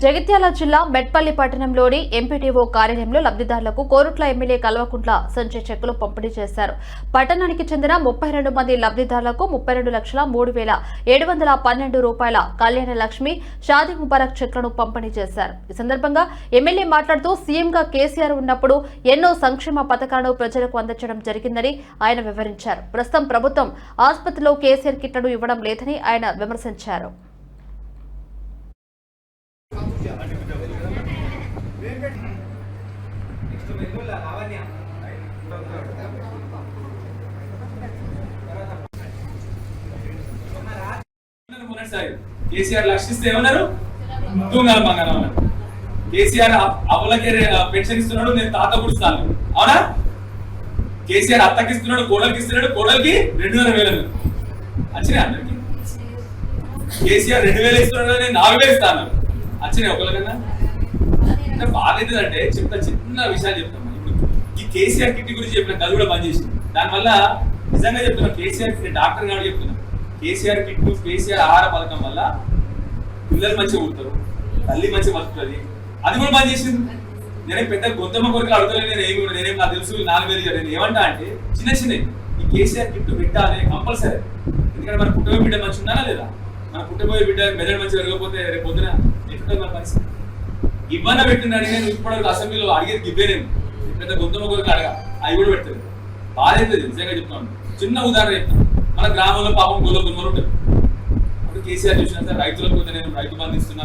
జగిత్యాల జిల్లా మెట్పల్లి పట్టణంలోని ఎంపీటీఓ కార్యాలయంలో లబ్ధిదారులకు కోరుట్ల ఎమ్మెల్యే కల్వకుంట్ల సంచయ్ చెక్కులు పంపిణీ చేశారు. పట్టణానికి చెందిన ముప్పై రెండు మంది లబ్ధిదారులకు ముప్పై రెండు లక్షల మూడు వేల ఏడు వందల పన్నెండు రూపాయల కళ్యాణ లక్ష్మి షాదీ ముబారక్ చెక్లను పంపిణీ చేశారు. ఈ సందర్భంగా ఎమ్మెల్యే మాట్లాడుతూ సీఎంగా కేసీఆర్ ఉన్నప్పుడు ఎన్నో సంక్షేమ పథకాలను ప్రజలకు అందించడం జరిగిందని ఆయన వివరించారు. ప్రస్తుతం ప్రభుత్వం ఆసుపత్రిలో కేసీఆర్ కిట్లను ఇవ్వడం లేదని ఆయన విమర్శించారు. కేసీఆర్ లక్షిస్తే ఏమన్నారు? దూంగల మంగళం అన్నారు. కేసీఆర్ అవ్వలకే పెన్షన్ ఇస్తున్నాడు నేను తాత గుడిస్తాను. అవునా? కేసీఆర్ అత్తకి ఇస్తున్నాడు కోడలికి ఇస్తున్నాడు కోడలికి రెండున్నర వేలు వచ్చినాయి అందరికి? కేసీఆర్ రెండు వేలు ఇస్తున్నాడు నేను నాలుగు వేలు ఇస్తాను. వచ్చినాయి ఒకరికన్నా అంటే బాగాలేదు అంటే చిన్న చిన్న విషయాలు చెప్తాం ఇప్పుడు ఈ కేసీఆర్ కిట్ గురించి చెప్పిన అది కూడా బంద్ చేసి దానివల్ల నిజంగా చెప్తున్నా కేసీఆర్ డాక్టర్ గారు చెప్తున్నా కేసీఆర్ కిట్ కేసీఆర్ ఆహార పథకం వల్ల పిల్లలు మంచిగా ఉంటారు తల్లి మంచిగా బతుకుతుంది. అది కూడా బంద్ చేసింది. నేనే పెద్ద గొంతమ్మ కొరకు అడగలేదు నేను ఏమి కూడా నేనేం నాకు తెలుసు నాలుగు వేలు నేను ఏమంటా అంటే చిన్న చిన్న ఈ కేసీఆర్ కిట్ పెట్టాలి కంపల్సరీ. ఎందుకంటే మన పుట్టబోయే బిడ్డ మంచి ఉన్నారా లేదా? మన పుట్టబోయే బిడ్డ మెదడు మంచిగా పెరగకపోతే రేపు పొద్దున ఎట్లుంటుంది మన పరిస్థితి? ఇవ్వన పెట్టినని అడిగాను ఇప్పటివరకు అసెంబ్లీలో అడిగేది ఇవ్వేనేమో పెద్ద గొంతుమ కొరకు అడగా. అవి కూడా పెడతారు. బాధ అవుతుంది నిజంగా చెప్తున్నాను. చిన్న ఉదాహరణ చెప్తాను మన గ్రామంలో పాపం గొల్ల గుమ్మలు ఉంటారు అప్పుడు కేసీఆర్ చూసినా సార్ రైతులకు నేను రైతు బంధిస్తున్నా